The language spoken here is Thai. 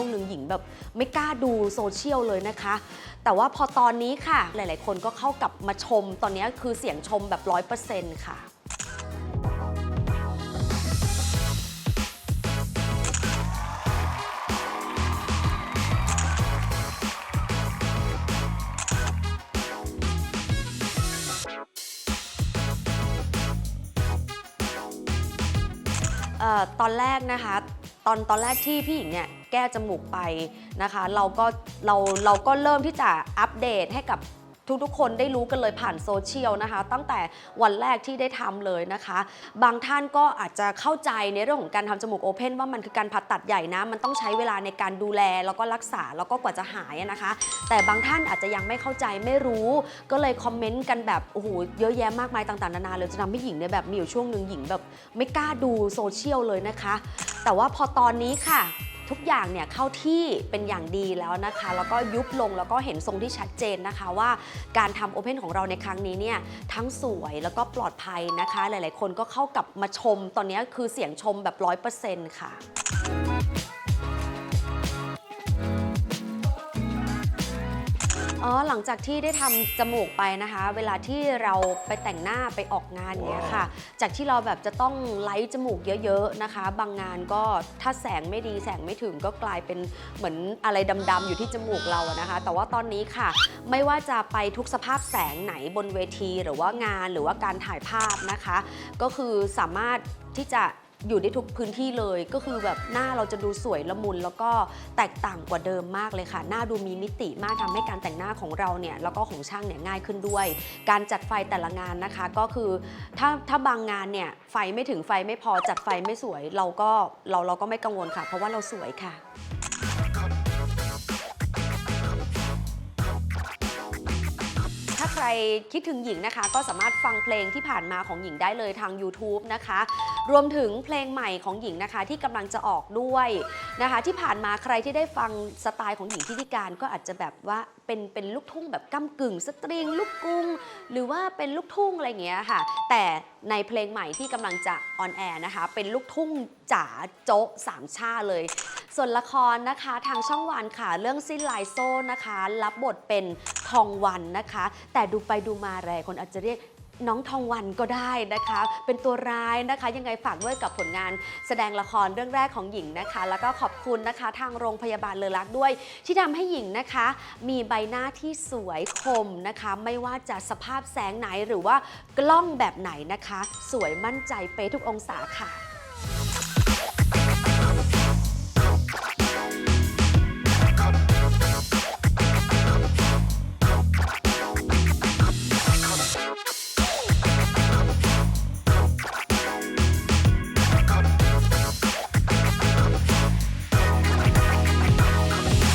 ช่วงหนึ่งหญิงแบบไม่กล้าดูโซเชียลเลยนะคะ แต่ว่าพอตอนนี้ค่ะ หลาย ๆ คนก็เข้ากลับมาชม ตอนนี้คือเสียงชมแบบร้อยเปอร์เซ็นต์ค่ะตอนแรกนะคะ ตอนตอนแรกที่พี่หญิงเนี่ย แก้จมูกไปนะคะ เราก็เราเราก็เริ่มที่จะอัปเดตให้กับทุกๆ คนได้รู้กันเลยผ่านโซเชียลนะคะ ตั้งแต่วันแรกที่ได้ทำเลยนะคะ บางท่านก็อาจจะเข้าใจในเรื่องของการทำจมูกโอเพนว่ามันคือการผ่าตัดใหญ่นะ มันต้องใช้เวลาในการดูแลแล้วก็รักษาแล้วก็กว่าจะหายนะคะ แต่บางท่านอาจจะยังไม่เข้าใจไม่รู้ ก็เลยคอมเมนต์กันแบบโอ้โหเยอะแยะมากมายต่างๆนานาเลยจะทำให้หญิงเนี่ยแบบมีอยู่ช่วงหนึ่งหญิงแบบไม่กล้าดูโซเชียลเลยนะคะ แต่ว่าพอตอนนี้ค่ะ ทุกอย่างเนี่ยเข้าที่เป็นอย่างดีแล้วนะคะ แล้วก็ยุบลงแล้วก็เห็นทรงที่ชัดเจนนะคะว่าการทำโอเพนของเราในครั้งนี้เนี่ยทั้งสวยแล้วก็ปลอดภัยนะคะ หลายๆ คนก็เข้ากลับมาชม ตอนนี้คือเสียงชมแบบร้อยเปอร์เซ็นต์ค่ะ อ๋อหลังจากที่ได้ทำจมูกไปนะคะ เวลาที่เราไปแต่งหน้าไปออกงานเนี้ยค่ะ จากที่เราแบบจะต้องไลท์จมูกเยอะๆนะคะ บางงานก็ถ้าแสงไม่ดีแสงไม่ถึงก็กลายเป็นเหมือนอะไรดำๆอยู่ที่จมูกเราอะนะคะ แต่ว่าตอนนี้ค่ะ ไม่ว่าจะไปทุกสภาพแสงไหนบนเวที หรือว่างานหรือว่าการถ่ายภาพนะคะ ก็คือสามารถที่จะ อยู่ได้ทุกพื้นที่เลยก็คือแบบหน้าเราจะดูสวยละมุน แล้วก็แตกต่างกว่าเดิมมากเลยค่ะ หน้าดูมีมิติมากทำให้การแต่งหน้าของเราเนี่ยแล้วก็ของช่างเนี่ยง่ายขึ้นด้วย การจัดไฟแต่ละงานนะคะ ก็คือถ้าถ้าบางงานเนี่ยไฟไม่ถึงไฟไม่พอจัดไฟไม่สวย เราก็เราเราก็ไม่กังวลค่ะ เพราะว่าเราสวยค่ะถ้าใครคิดถึงหญิงนะคะ ก็สามารถฟังเพลงที่ผ่านมาของหญิงได้เลยทาง YouTube นะคะ รวมถึงเพลงใหม่ของหญิงนะคะที่กำลังจะออกด้วยนะคะที่ผ่านมาใครที่ได้ฟังสไตล์ของหญิงทิติการก็อาจจะแบบว่าเป็นเป็นลูกทุ่งแบบก้ากึ่งสตริง ลูกกรุงหรือว่าเป็นลูกทุ่งอะไรเงี้ยค่ะ แต่ในเพลงใหม่ที่กำลังจะออนแอร์นะคะ เป็นลูกทุ่งจ๋าโจ๊ะสามชาเลย ส่วนละครนะคะทางช่องวันค่ะ เรื่องสิ้นลายโซ่นะคะ รับบทเป็นทองวันนะคะ แต่ดูไปดูมาหลายคนอาจจะเรียก น้องทองวันก็ได้นะคะ เป็นตัวร้ายนะคะ ยังไงฝากด้วยกับผลงานแสดงละครเรื่องแรกของหญิงนะคะ แล้วก็ขอบคุณนะคะทางโรงพยาบาลเลอรักด้วย ที่ทำให้หญิงนะคะ มีใบหน้าที่สวยคมนะคะ ไม่ว่าจะสภาพแสงไหนหรือว่ากล้องแบบไหนนะคะ สวยมั่นใจเป๊ะทุกองศาค่ะ